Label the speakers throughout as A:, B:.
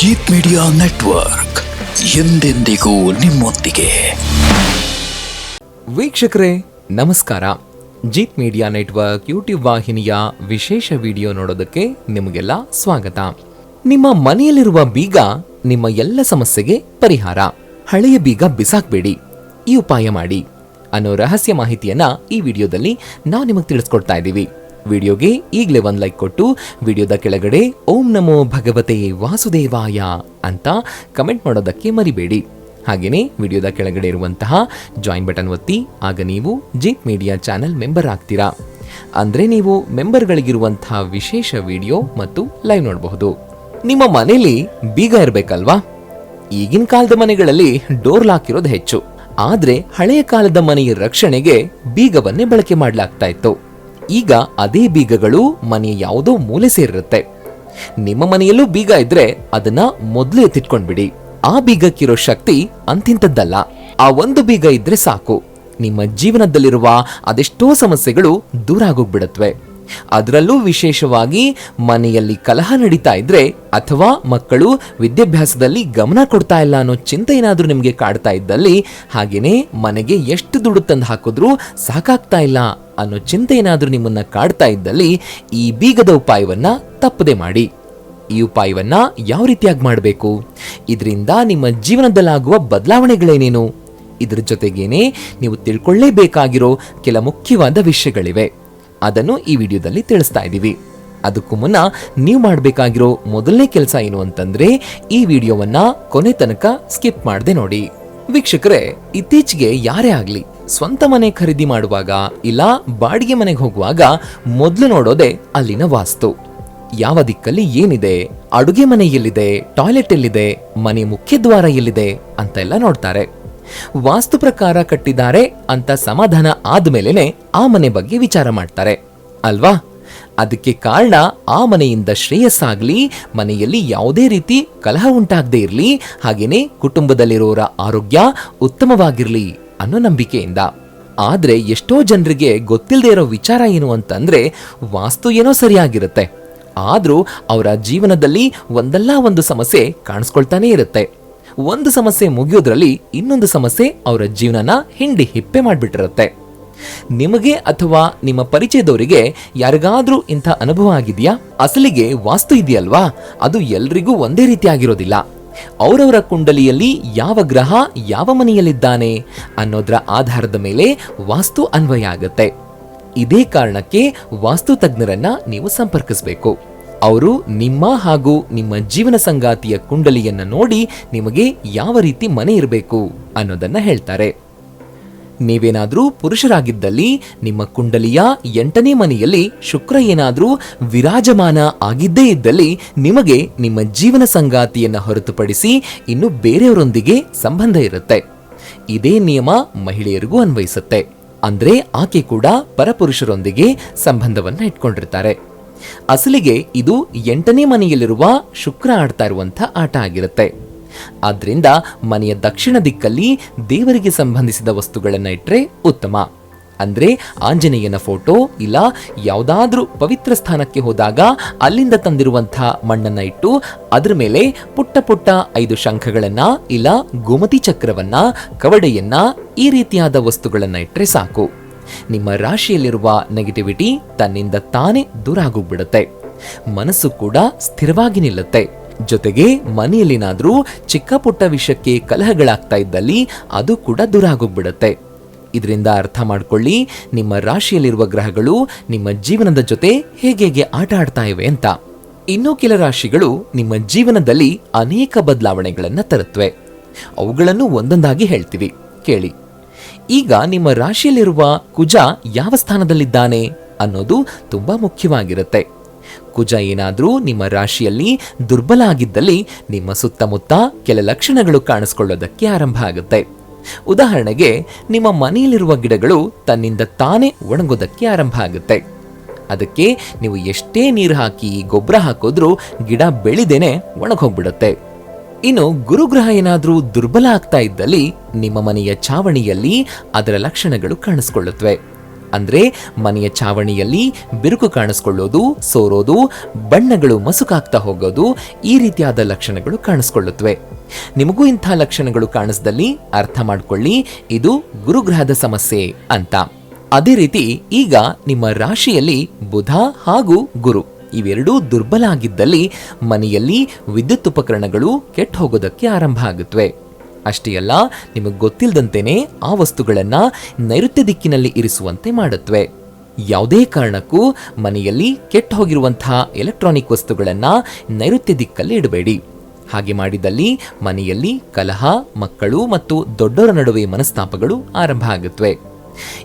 A: Jeet media network ಎಂದೆಂದಿಗೂ ನಿಮ್ಮೊಂದಿಗೆ.
B: ವೀಕ್ಷಕರೇ, ನಮಸ್ಕಾರ. ಜೀತ್ ಮೀಡಿಯಾ ನೆಟ್ವರ್ಕ್ ಯೂಟ್ಯೂಬ್ ವಾಹಿನಿಯ ವಿಶೇಷ ವಿಡಿಯೋ ನೋಡೋದಕ್ಕೆ ನಿಮಗೆಲ್ಲ ಸ್ವಾಗತ. ನಿಮ್ಮ ಮನೆಯಲ್ಲಿರುವ ಬೀಗ ನಿಮ್ಮ ಎಲ್ಲ ಸಮಸ್ಯೆಗೆ ಪರಿಹಾರ. ಹಳೆಯ ಬೀಗ ಬಿಸಾಕ್ಬೇಡಿ. ಈ ಉಪಾಯ ಮಾಡಿ. ಅನ್ನೋ ರಹಸ್ಯ ಮಾಹಿತಿಯನ್ನ ಈ ವಿಡಿಯೋದಲ್ಲಿ ನಾವು ನಿಮಗೆ ತಿಳಿಸ್ಕೊಡ್ತಾ ಇದ್ದೀವಿ. ವಿಡಿಯೋಗೆ ಈಗಲೇ ಒಂದು ಲೈಕ್ ಕೊಟ್ಟು ವಿಡಿಯೋದ ಕೆಳಗಡೆ ಓಂ ನಮೋ ಭಗವತೆ ವಾಸುದೇವಾಯ ಅಂತ ಕಮೆಂಟ್ ಮಾಡೋದಕ್ಕೆ ಮರಿಬೇಡಿ. ಹಾಗೆಯೇ ವಿಡಿಯೋದ ಕೆಳಗಡೆ ಇರುವಂತಹ ಜಾಯಿನ್ ಬಟನ್ ಒತ್ತಿ, ಆಗ ನೀವು ಜೀತ್ ಮೀಡಿಯಾ ಚಾನೆಲ್ ಮೆಂಬರ್ ಆಗ್ತೀರಾ. ಅಂದರೆ ನೀವು ಮೆಂಬರ್ಗಳಿಗಿರುವಂತಹ ವಿಶೇಷ ವಿಡಿಯೋ ಮತ್ತು ಲೈವ್ ನೋಡಬಹುದು. ನಿಮ್ಮ ಮನೆಯಲ್ಲಿ ಬೀಗ ಇರಬೇಕಲ್ವಾ? ಈಗಿನ ಕಾಲದ ಮನೆಗಳಲ್ಲಿ ಡೋರ್ ಲಾಕ್ ಇರೋದು ಹೆಚ್ಚು. ಆದರೆ ಹಳೆಯ ಕಾಲದ ಮನೆಯ ರಕ್ಷಣೆಗೆ ಬೀಗವನ್ನೇ ಬಳಕೆ ಮಾಡಲಾಗ್ತಾ ಇತ್ತು. ಈಗ ಅದೇ ಬೀಗಗಳು ಮನೆಯ ಯಾವುದೋ ಮೂಲೆ ಸೇರಿರುತ್ತೆ. ನಿಮ್ಮ ಮನೆಯಲ್ಲೂ ಬೀಗ ಇದ್ರೆ ಅದನ್ನ ಮೊದಲು ಎತ್ತಿಟ್ಕೊಂಡ್ಬಿಡಿ ಆ ಬೀಗಕ್ಕಿರೋ ಶಕ್ತಿ ಅಂತಿಂತದ್ದಲ್ಲ ಆ ಒಂದು ಬೀಗ ಇದ್ರೆ ಸಾಕು. ನಿಮ್ಮ ಜೀವನದಲ್ಲಿರುವ ಅದೆಷ್ಟೋ ಸಮಸ್ಯೆಗಳು ದೂರ ಆಗೋಗ್ಬಿಡತ್ವೆ. ಅದರಲ್ಲೂ ವಿಶೇಷವಾಗಿ ಮನೆಯಲ್ಲಿ ಕಲಹ ನಡೀತಾ ಇದ್ರೆ ಅಥವಾ ಮಕ್ಕಳು ವಿದ್ಯಾಭ್ಯಾಸದಲ್ಲಿ ಗಮನ ಕೊಡ್ತಾ ಇಲ್ಲ ಅನ್ನೋ ಚಿಂತೆ ಏನಾದರೂ ನಿಮಗೆ ಕಾಡ್ತಾ ಇದ್ದಲ್ಲಿ ಹಾಗೇನೆ ಮನೆಗೆ ಎಷ್ಟು ದುಡ್ಡು ತಂದು ಹಾಕಿದ್ರೂ ಸಾಕಾಗ್ತಾ ಇಲ್ಲ ಅನ್ನೋ ಚಿಂತೆ ಏನಾದರೂ ನಿಮ್ಮನ್ನು ಕಾಡ್ತಾ ಇದ್ದಲ್ಲಿ ಈ ಬೀಗದ ಉಪಾಯವನ್ನ ತಪ್ಪದೆ ಮಾಡಿ. ಈ ಉಪಾಯವನ್ನ ಯಾವ ರೀತಿಯಾಗಿ ಮಾಡಬೇಕು? ಇದರಿಂದ ನಿಮ್ಮ ಜೀವನದಲ್ಲಾಗುವ ಬದಲಾವಣೆಗಳೇನೇನು? ಇದರ ಜೊತೆಗೇನೆ ನೀವು ತಿಳ್ಕೊಳ್ಳೇಬೇಕಾಗಿರೋ ಕೆಲ ಮುಖ್ಯವಾದ ವಿಷಯಗಳಿವೆ. ಅದನ್ನು ಈ ವಿಡಿಯೋದಲ್ಲಿ ತಿಳಿಸ್ತಾ ಇದ್ದೀವಿ. ಅದಕ್ಕೂ ಮುನ್ನ ನೀವು ಮಾಡಬೇಕಾಗಿರೋ ಮೊದಲನೇ ಕೆಲಸ ಏನು ಅಂತಂದ್ರೆ ಈ ವಿಡಿಯೋವನ್ನ ಕೊನೆ ತನಕ ಸ್ಕಿಪ್ ಮಾಡದೆ ನೋಡಿ. ವೀಕ್ಷಕರೇ, ಇತ್ತೀಚೆಗೆ ಯಾರೇ ಆಗಲಿ ಸ್ವಂತ ಮನೆ ಖರೀದಿ ಮಾಡುವಾಗ ಇಲ್ಲ ಬಾಡಿಗೆ ಮನೆಗೆ ಹೋಗುವಾಗ ಮೊದಲು ನೋಡೋದೆ ಅಲ್ಲಿನ ವಾಸ್ತು. ಯಾವ ದಿಕ್ಕಲ್ಲಿ ಏನಿದೆ, ಅಡುಗೆ ಮನೆ ಎಲ್ಲಿದೆ, ಟಾಯ್ಲೆಟ್ ಎಲ್ಲಿದೆ, ಮನೆ ಮುಖ್ಯದ್ವಾರ ಎಲ್ಲಿದೆ ಅಂತೆಲ್ಲ ನೋಡ್ತಾರೆ. ವಾಸ್ತು ಪ್ರಕಾರ ಕಟ್ಟಿದ್ದಾರೆ ಅಂತ ಸಮಾಧಾನ ಆದ್ಮೇಲೆನೆ ಆ ಮನೆ ಬಗ್ಗೆ ವಿಚಾರ ಮಾಡ್ತಾರೆ. ಅಲ್ವಾ? ಅದಕ್ಕೆ ಕಾರಣ ಆ ಮನೆಯಿಂದ ಶ್ರೇಯಸ್ಸಾಗ್ಲಿ, ಮನೆಯಲ್ಲಿ ಯಾವುದೇ ರೀತಿ ಕಲಹ ಉಂಟಾಗದೇ ಇರಲಿ, ಹಾಗೇನೆ ಕುಟುಂಬದಲ್ಲಿರೋರ ಆರೋಗ್ಯ ಉತ್ತಮವಾಗಿರ್ಲಿ ಅನ್ನೋ ನಂಬಿಕೆಯಿಂದ. ಆದ್ರೆ ಎಷ್ಟೋ ಜನರಿಗೆ ಗೊತ್ತಿಲ್ಲದೆ ಇರೋ ವಿಚಾರ ಏನು ಅಂತಂದ್ರೆ ವಾಸ್ತು ಏನೋ ಸರಿಯಾಗಿರುತ್ತೆ. ಆದ್ರೂ ಅವರ ಜೀವನದಲ್ಲಿ ಒಂದಲ್ಲ ಒಂದು ಸಮಸ್ಯೆ ಕಾಣಿಸ್ಕೊಳ್ತಾನೆ ಇರುತ್ತೆ. ಒಂದು ಸಮಸ್ಯೆ ಮುಗಿಯೋದ್ರಲ್ಲಿ ಇನ್ನೊಂದು ಸಮಸ್ಯೆ ಅವರ ಜೀವನನ ಹಿಂಡಿ ಹಿಪ್ಪೆ ಮಾಡಿಬಿಟ್ಟಿರುತ್ತೆ. ನಿಮಗೆ ಅಥವಾ ನಿಮ್ಮ ಪರಿಚಯದವರಿಗೆ ಯಾರಿಗಾದ್ರೂ ಇಂಥ ಅನುಭವ ಆಗಿದೆಯಾ? ಅಸಲಿಗೆ ವಾಸ್ತು ಇದೆಯಲ್ವಾ? ಅದು ಎಲ್ರಿಗೂ ಒಂದೇ ರೀತಿ ಆಗಿರೋದಿಲ್ಲ ಅವರವರ ಕುಂಡಲಿಯಲ್ಲಿ ಯಾವ ಗ್ರಹ ಯಾವ ಮನೆಯಲ್ಲಿದ್ದಾನೆ ಅನ್ನೋದ್ರ ಆಧಾರದ ಮೇಲೆ ವಾಸ್ತು ಅನ್ವಯ ಆಗುತ್ತೆ. ಇದೇ ಕಾರಣಕ್ಕೆ ವಾಸ್ತು ತಜ್ಞರನ್ನ ನೀವು ಸಂಪರ್ಕಿಸಬೇಕು. ಅವರು ನಿಮ್ಮ ಹಾಗೂ ನಿಮ್ಮ ಜೀವನ ಸಂಗಾತಿಯ ಕುಂಡಲಿಯನ್ನು ನೋಡಿ ನಿಮಗೆ ಯಾವ ರೀತಿ ಮನೆ ಇರಬೇಕು ಅನ್ನೋದನ್ನ ಹೇಳ್ತಾರೆ. ನೀವೇನಾದರೂ ಪುರುಷರಾಗಿದ್ದಲ್ಲಿ ನಿಮ್ಮ ಕುಂಡಲಿಯ ಎಂಟನೇ ಮನೆಯಲ್ಲಿ ಶುಕ್ರ ಏನಾದರೂ ವಿರಾಜಮಾನ ಆಗಿದ್ದೇ ಇದ್ದಲ್ಲಿ ನಿಮಗೆ ನಿಮ್ಮ ಜೀವನ ಸಂಗಾತಿಯನ್ನು ಹೊರತುಪಡಿಸಿ ಇನ್ನು ಬೇರೆಯವರೊಂದಿಗೆ ಸಂಬಂಧ ಇರುತ್ತೆ. ಇದೇ ನಿಯಮ ಮಹಿಳೆಯರಿಗೂ ಅನ್ವಯಿಸುತ್ತೆ. ಅಂದ್ರೆ ಆಕೆ ಕೂಡ ಪರಪುರುಷರೊಂದಿಗೆ ಸಂಬಂಧವನ್ನು ಇಟ್ಕೊಂಡಿರ್ತಾರೆ. ಅಸಲಿಗೆ ಇದು ಎಂಟನೇ ಮನೆಯಲ್ಲಿರುವ ಶುಕ್ರ ಆಡ್ತಾ ಇರುವಂಥ ಆಟ ಆಗಿರುತ್ತೆ. ಆದ್ರಿಂದ ಮನೆಯ ದಕ್ಷಿಣ ದಿಕ್ಕಲ್ಲಿ ದೇವರಿಗೆ ಸಂಬಂಧಿಸಿದ ವಸ್ತುಗಳನ್ನ ಇಟ್ಟರೆ ಉತ್ತಮ. ಅಂದ್ರೆ ಆಂಜನೇಯನ ಫೋಟೋ ಇಲ್ಲ ಯಾವುದಾದ್ರೂ ಪವಿತ್ರ ಸ್ಥಾನಕ್ಕೆ ಹೋದಾಗ ಅಲ್ಲಿಂದ ತಂದಿರುವಂತಹ ಮಣ್ಣನ್ನ ಇಟ್ಟು ಅದರ ಮೇಲೆ ಪುಟ್ಟ ಪುಟ್ಟ ಐದು ಶಂಖಗಳನ್ನ ಇಲ್ಲ ಗೋಮತಿ ಚಕ್ರವನ್ನ, ಕವಡೆಯನ್ನ ಈ ರೀತಿಯಾದ ವಸ್ತುಗಳನ್ನ ಇಟ್ಟರೆ ಸಾಕು. ನಿಮ್ಮ ರಾಶಿಯಲ್ಲಿರುವ ನೆಗೆಟಿವಿಟಿ ತನ್ನಿಂದ ತಾನೇ ದೂರ ಆಗೋಗ್ಬಿಡುತ್ತೆ ಮನಸ್ಸು ಕೂಡ ಸ್ಥಿರವಾಗಿ ನಿಲ್ಲುತ್ತೆ. ಜೊತೆಗೆ ಮನೆಯಲ್ಲಿನಾದರೂ ಚಿಕ್ಕ ಪುಟ್ಟ ವಿಷಯಕ್ಕೆ ಕಲಹಗಳಾಗ್ತಾ ಇದ್ದಲ್ಲಿ ಅದು ಕೂಡ ದೂರ ಆಗೋಗ್ಬಿಡುತ್ತೆ ಇದರಿಂದ ಅರ್ಥ ಮಾಡ್ಕೊಳ್ಳಿ, ನಿಮ್ಮ ರಾಶಿಯಲ್ಲಿರುವ ಗ್ರಹಗಳು ನಿಮ್ಮ ಜೀವನದ ಜೊತೆ ಹೇಗೆ ಹೇಗೆ ಆಟ ಆಡ್ತಾ ಇವೆ ಅಂತ. ಇನ್ನೂ ಕೆಲ ರಾಶಿಗಳು ನಿಮ್ಮ ಜೀವನದಲ್ಲಿ ಅನೇಕ ಬದಲಾವಣೆಗಳನ್ನು ತರುತ್ತವೆ ಅವುಗಳನ್ನು ಒಂದೊಂದಾಗಿ ಹೇಳ್ತೀವಿ. ಕೇಳಿ. ಈಗ ನಿಮ್ಮ ರಾಶಿಯಲ್ಲಿರುವ ಕುಜ ಯಾವ ಸ್ಥಾನದಲ್ಲಿದ್ದಾನೆ ಅನ್ನೋದು ತುಂಬಾ ಮುಖ್ಯವಾಗಿರುತ್ತೆ. ಕುಜ ಏನಾದರೂ ನಿಮ್ಮ ರಾಶಿಯಲ್ಲಿ ದುರ್ಬಲ ಆಗಿದ್ದಲ್ಲಿ ನಿಮ್ಮ ಸುತ್ತಮುತ್ತ ಕೆಲ ಲಕ್ಷಣಗಳು ಕಾಣಿಸ್ಕೊಳ್ಳೋದಕ್ಕೆ ಆರಂಭ ಆಗುತ್ತೆ. ಉದಾಹರಣೆಗೆ, ನಿಮ್ಮ ಮನೆಯಲ್ಲಿರುವ ಗಿಡಗಳು ತನ್ನಿಂದ ತಾನೇ ಒಣಗೋದಕ್ಕೆ ಆರಂಭ ಆಗುತ್ತೆ. ಅದಕ್ಕೆ ನೀವು ಎಷ್ಟೇ ನೀರು ಹಾಕಿ ಗೊಬ್ಬರ ಹಾಕಿದ್ರೂ ಗಿಡ ಬೆಳಿದೇನೆ ಒಣಗೋಗ್ಬಿಡುತ್ತೆ ಇನ್ನು ಗುರುಗ್ರಹ ಏನಾದರೂ ದುರ್ಬಲ ಆಗ್ತಾ ಇದ್ದಲ್ಲಿ ನಿಮ್ಮ ಮನೆಯ ಛಾವಣಿಯಲ್ಲಿ ಅದರ ಲಕ್ಷಣಗಳು ಕಾಣಿಸ್ಕೊಳ್ಳುತ್ತವೆ. ಅಂದ್ರೆ ಮನೆಯ ಚಾವಣಿಯಲ್ಲಿ ಬಿರುಕು ಕಾಣಿಸ್ಕೊಳ್ಳೋದು, ಸೋರೋದು, ಬಣ್ಣಗಳು ಮಸುಕಾಗ್ತಾ ಹೋಗೋದು, ಈ ರೀತಿಯಾದ ಲಕ್ಷಣಗಳು ಕಾಣಿಸ್ಕೊಳ್ಳುತ್ತವೆ. ನಿಮಗೂ ಇಂಥ ಲಕ್ಷಣಗಳು ಕಾಣಿಸ್ದಲ್ಲಿ ಅರ್ಥ ಮಾಡ್ಕೊಳ್ಳಿ, ಇದು ಗುರುಗ್ರಹದ ಸಮಸ್ಯೆ ಅಂತ. ಅದೇ ರೀತಿ ಈಗ ನಿಮ್ಮ ರಾಶಿಯಲ್ಲಿ ಬುಧ ಹಾಗೂ ಗುರು. ಇವೆರಡೂ ದುರ್ಬಲ ಆಗಿದ್ದಲ್ಲಿ ಮನೆಯಲ್ಲಿ ವಿದ್ಯುತ್ ಉಪಕರಣಗಳು ಕೆಟ್ಟ ಹೋಗೋದಕ್ಕೆ ಆರಂಭ ಆಗುತ್ತವೆ ಅಷ್ಟೇ ಅಲ್ಲ, ನಿಮಗೆ ಗೊತ್ತಿಲ್ಲದಂತೆಯೇ ಆ ವಸ್ತುಗಳನ್ನು ನೈಋತ್ಯ ದಿಕ್ಕಿನಲ್ಲಿ ಇರಿಸುವಂತೆ ಮಾಡುತ್ತವೆ ಯಾವುದೇ ಕಾರಣಕ್ಕೂ ಮನೆಯಲ್ಲಿ ಕೆಟ್ಟ ಹೋಗಿರುವಂತಹ ಎಲೆಕ್ಟ್ರಾನಿಕ್ ವಸ್ತುಗಳನ್ನು ನೈಋತ್ಯ ದಿಕ್ಕಲ್ಲಿ ಇಡಬೇಡಿ. ಹಾಗೆ ಮಾಡಿದಲ್ಲಿ ಮನೆಯಲ್ಲಿ ಕಲಹ, ಮಕ್ಕಳು ಮತ್ತು ದೊಡ್ಡವರ ನಡುವೆ ಮನಸ್ತಾಪಗಳು ಆರಂಭ ಆಗುತ್ತವೆ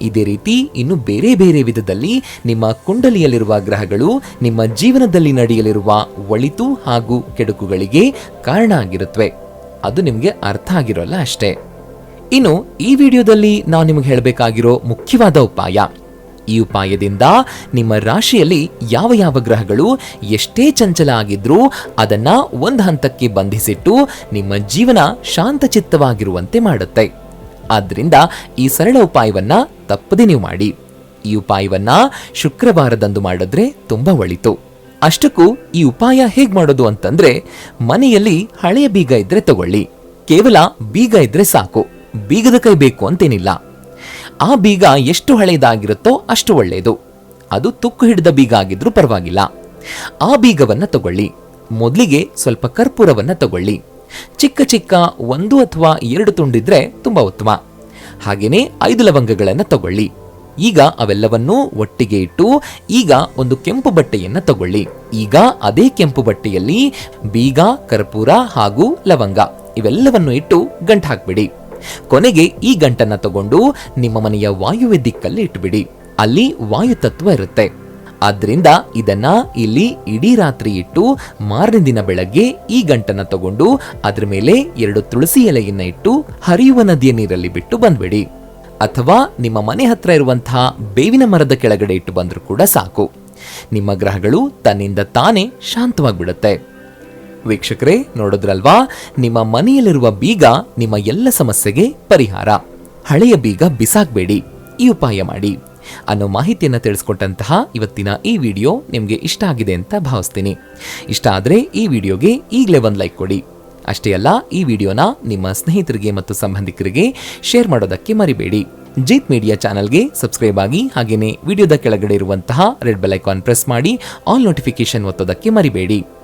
B: ಇದೇ ರೀತಿ ಇನ್ನು ಬೇರೆ ಬೇರೆ ವಿಧದಲ್ಲಿ ನಿಮ್ಮ ಕುಂಡಲಿಯಲ್ಲಿರುವ ಗ್ರಹಗಳು ನಿಮ್ಮ ಜೀವನದಲ್ಲಿ ನಡೆಯಲಿರುವ ಒಳಿತು ಹಾಗೂ ಕೆಡುಕುಗಳಿಗೆ ಕಾರಣ ಆಗಿರುತ್ತವೆ. ಅದು ನಿಮಗೆ ಅರ್ಥ ಆಗಿರೋಲ್ಲ ಅಷ್ಟೇ. ಇನ್ನು ಈ ವಿಡಿಯೋದಲ್ಲಿ ನಾವು ನಿಮಗೆ ಹೇಳಬೇಕಾಗಿರೋ ಮುಖ್ಯವಾದ ಉಪಾಯ. ಈ ಉಪಾಯದಿಂದ ನಿಮ್ಮ ರಾಶಿಯಲ್ಲಿ ಯಾವ ಯಾವ ಗ್ರಹಗಳು ಎಷ್ಟೇ ಚಂಚಲ ಆಗಿದ್ರೂ ಅದನ್ನ ಒಂದು ಹಂತಕ್ಕೆ ಬಂಧಿಸಿಟ್ಟು ನಿಮ್ಮ ಜೀವನ ಶಾಂತಚಿತ್ತವಾಗಿರುವಂತೆ ಮಾಡುತ್ತೆ. ಆದ್ದರಿಂದ ಈ ಸರಳ ಉಪಾಯವನ್ನ ತಪ್ಪದೆ ನೀವು ಮಾಡಿ. ಈ ಉಪಾಯವನ್ನ ಶುಕ್ರವಾರದಂದು ಮಾಡಿದ್ರೆ ತುಂಬಾ ಒಳಿತು. ಅಷ್ಟಕ್ಕೂ ಈ ಉಪಾಯ ಹೇಗೆ ಮಾಡೋದು ಅಂತಂದ್ರೆ ಮನೆಯಲ್ಲಿ ಹಳೆಯ ಬೀಗ ಇದ್ರೆ ತಗೊಳ್ಳಿ. ಕೇವಲ ಬೀಗ ಇದ್ರೆ ಸಾಕು. ಬೀಗದ ಕೈ ಬೇಕು ಅಂತೇನಿಲ್ಲ. ಆ ಬೀಗ ಎಷ್ಟು ಹಳೆಯದಾಗಿರುತ್ತೋ ಅಷ್ಟು ಒಳ್ಳೆಯದು ಅದು ತುಕ್ಕು ಹಿಡಿದ ಬೀಗ ಆಗಿದ್ರೂ ಪರವಾಗಿಲ್ಲ. ಆ ಬೀಗವನ್ನು ತಗೊಳ್ಳಿ. ಮೊದಲಿಗೆ ಸ್ವಲ್ಪ ಕರ್ಪೂರವನ್ನು ತಗೊಳ್ಳಿ. ಚಿಕ್ಕ ಚಿಕ್ಕ ಒಂದು ಅಥವಾ ಎರಡು ತುಂಡಿದ್ರೆ ತುಂಬಾ ಉತ್ತಮ. ಹಾಗೆಯೇ ಐದು ಲವಂಗಗಳನ್ನು ತಗೊಳ್ಳಿ. ಈಗ ಅವೆಲ್ಲವನ್ನೂ ಒಟ್ಟಿಗೆ ಇಟ್ಟು ಈಗ ಒಂದು ಕೆಂಪು ಬಟ್ಟೆಯನ್ನ ತಗೊಳ್ಳಿ. ಈಗ ಅದೇ ಕೆಂಪು ಬಟ್ಟೆಯಲ್ಲಿ ಬೀಗ, ಕರ್ಪೂರ ಹಾಗೂ ಲವಂಗ ಇವೆಲ್ಲವನ್ನು ಇಟ್ಟು ಗಂಟು ಹಾಕ್ಬಿಡಿ. ಕೊನೆಗೆ ಈ ಗಂಟನ್ನ ತಗೊಂಡು ನಿಮ್ಮ ಮನೆಯ ವಾಯುವೆ ದಿಕ್ಕಲ್ಲಿ ಇಟ್ಬಿಡಿ. ಅಲ್ಲಿ ವಾಯು ತತ್ವ ಇರುತ್ತೆ. ಆದ್ರಿಂದ ಇದನ್ನ ಇಲ್ಲಿ ಇಡೀ ರಾತ್ರಿ ಇಟ್ಟು ಮಾರನೇ ದಿನ ಬೆಳಗ್ಗೆ ಈ ಗಂಟನ್ನ ತಗೊಂಡು ಅದ್ರ ಮೇಲೆ ಎರಡು ತುಳಸಿ ಎಲೆಯನ್ನ ಇಟ್ಟು ಹರಿಯುವ ನದಿಯ ನೀರಲ್ಲಿ ಬಿಟ್ಟು ಬಂದ್ಬಿಡಿ. ಅಥವಾ ನಿಮ್ಮ ಮನೆ ಹತ್ರ ಇರುವಂತಹ ಬೇವಿನ ಮರದ ಕೆಳಗಡೆ ಇಟ್ಟು ಬಂದರೂ ಕೂಡ ಸಾಕು. ನಿಮ್ಮ ಗ್ರಹಗಳು ತನ್ನಿಂದ ತಾನೇ ಶಾಂತವಾಗಿಬಿಡುತ್ತೆ. ವೀಕ್ಷಕರೇ, ನೋಡಿದ್ರಲ್ವಾ? ನಿಮ್ಮ ಮನೆಯಲ್ಲಿರುವ ಬೀಗ ನಿಮ್ಮ ಎಲ್ಲ ಸಮಸ್ಯೆಗೆ ಪರಿಹಾರ. ಹಳೆಯ ಬೀಗ ಬಿಸಾಕ್ಬೇಡಿ. ಈ ಉಪಾಯ ಮಾಡಿ. ಅನ್ನೋ ಮಾಹಿತಿಯನ್ನು ತಿಳಿಸ್ಕೊಟ್ಟಂತಹ ಇವತ್ತಿನ ಈ ವಿಡಿಯೋ ನಿಮಗೆ ಇಷ್ಟ ಆಗಿದೆ ಅಂತ ಭಾವಿಸ್ತೀನಿ. ಇಷ್ಟ ಆದರೆ ಈ ವಿಡಿಯೋಗೆ ಈಗಲೇ ಒಂದು ಲೈಕ್ ಕೊಡಿ. ಅಷ್ಟೇ ಅಲ್ಲ, ಈ ವಿಡಿಯೋನ ನಿಮ್ಮ ಸ್ನೇಹಿತರಿಗೆ ಮತ್ತು ಸಂಬಂಧಿಕರಿಗೆ ಶೇರ್ ಮಾಡೋದಕ್ಕೆ ಮರಿಬೇಡಿ. ಜೀತ್ ಮೀಡಿಯಾ ಚಾನಲ್ಗೆ ಸಬ್ಸ್ಕ್ರೈಬ್ ಆಗಿ ಹಾಗೆಯೇ ವಿಡಿಯೋದ ಕೆಳಗಡೆ ಇರುವಂತಹ ರೆಡ್ ಬೆಲ್ ಐಕಾನ್ ಪ್ರೆಸ್ ಮಾಡಿ, ಆಲ್ ನೋಟಿಫಿಕೇಶನ್ ಒತ್ತೋದಕ್ಕೆ ಮರಿಬೇಡಿ.